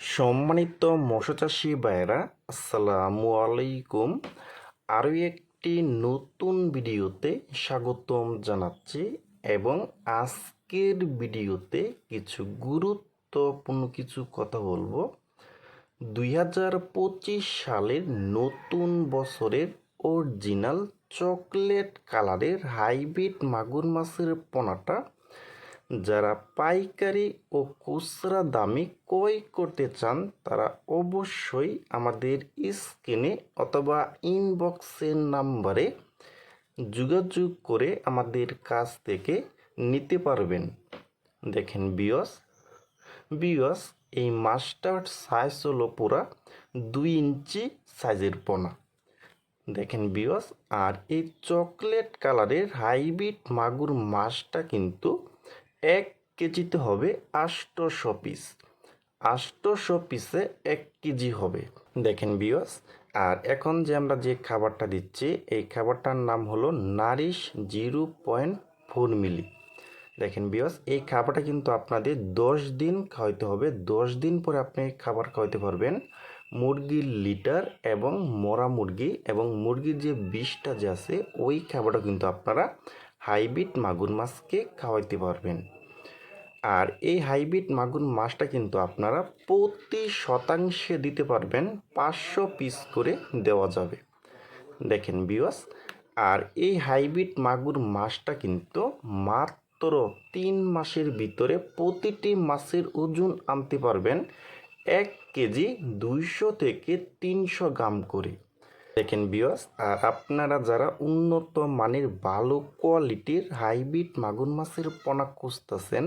সম্মানিত মৎস্যচাষী ভাইরা আসসালামু আলাইকুম। আরও একটি নতুন ভিডিওতে স্বাগতম জানাচ্ছি এবং আজকের ভিডিওতে কিছু গুরুত্বপূর্ণ কিছু কথা বলব। দুই হাজার পঁচিশ সালের নতুন বছরের অরিজিনাল চকলেট কালারের হাইব্রিড মাগুর মাছের পোনাটা যারা পাইকারি ও খুচরা দামে ক্রয় করতে চান, তারা অবশ্যই আমাদের স্ক্রিনে অথবা ইনবক্সের নাম্বারে যোগাযোগ করে আমাদের কাছ থেকে নিতে পারবেন। দেখেন বিয়স বিয়স, এই মাছটার সাইজ হলো পুরা দুই ইঞ্চি সাইজের পোনা। দেখেন বিয়স, আর এই চকলেট কালারের হাইব্রিড মাগুর মাছটা কিন্তু এক কেজিতে হবে আষ্টশো পিস। আষ্টশো পিসে এক কেজি হবে। দেখেন বিয়স আর এখন যে আমরা যে খাবারটা দিচ্ছি, এই খাবারটার নাম হলো Nourish zero point four milli. দেখেন বিয়স এই খাবারটা কিন্তু আপনাদের দশ দিন খাওয়াইতে হবে। দশ দিন পরে আপনি খাবার খাওয়াইতে পারবেন মুরগির লিটার এবং মরা মুরগি এবং মুরগির যে বিষটা যে আছে, ওই খাবারটা কিন্তু আপনারা হাইব্রিড মাগুর মাছকে খাওয়াইতে পারবেন। আর এই হাইব্রিড মাগুর মাছটা কিন্তু আপনারা প্রতি শতাংশে দিতে পারবেন, পাঁচশো পিস করে দেওয়া যাবে। দেখেন বিওয়াস আর এই হাইব্রিড মাগুর মাছটা কিন্তু মাত্র তিন মাসের ভিতরে প্রতিটি মাছের ওজন আনতে পারবেন এক কেজি দুইশো থেকে তিনশো গ্রাম করে। দেখেন বিয়স আর আপনারা যারা উন্নত মানের ভালো কোয়ালিটির হাইব্রিড মাগুর মাছের পোনা খুঁজতেছেন,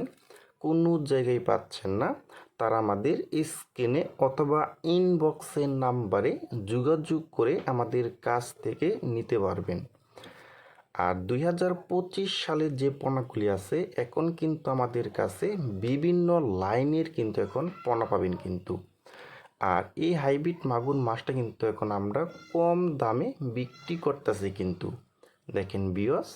কোনো জায়গায় পাচ্ছেন না, তারা আমাদের স্ক্রিনে অথবা ইনবক্সের নাম্বারে যোগাযোগ করে আমাদের কাছ থেকে নিতে পারবেন। আর দুই হাজার পঁচিশ সালের যে পোনাগুলি আছে, এখন কিন্তু আমাদের কাছে বিভিন্ন লাইনের কিন্তু এখন পোনা পাবেন কিন্তু। আর এই হাইব্রিড মাগুর মাছটা কিন্তু এখন আমরা কম দামে বিক্রি করতেছি কিন্তু। দেখেন বিয়স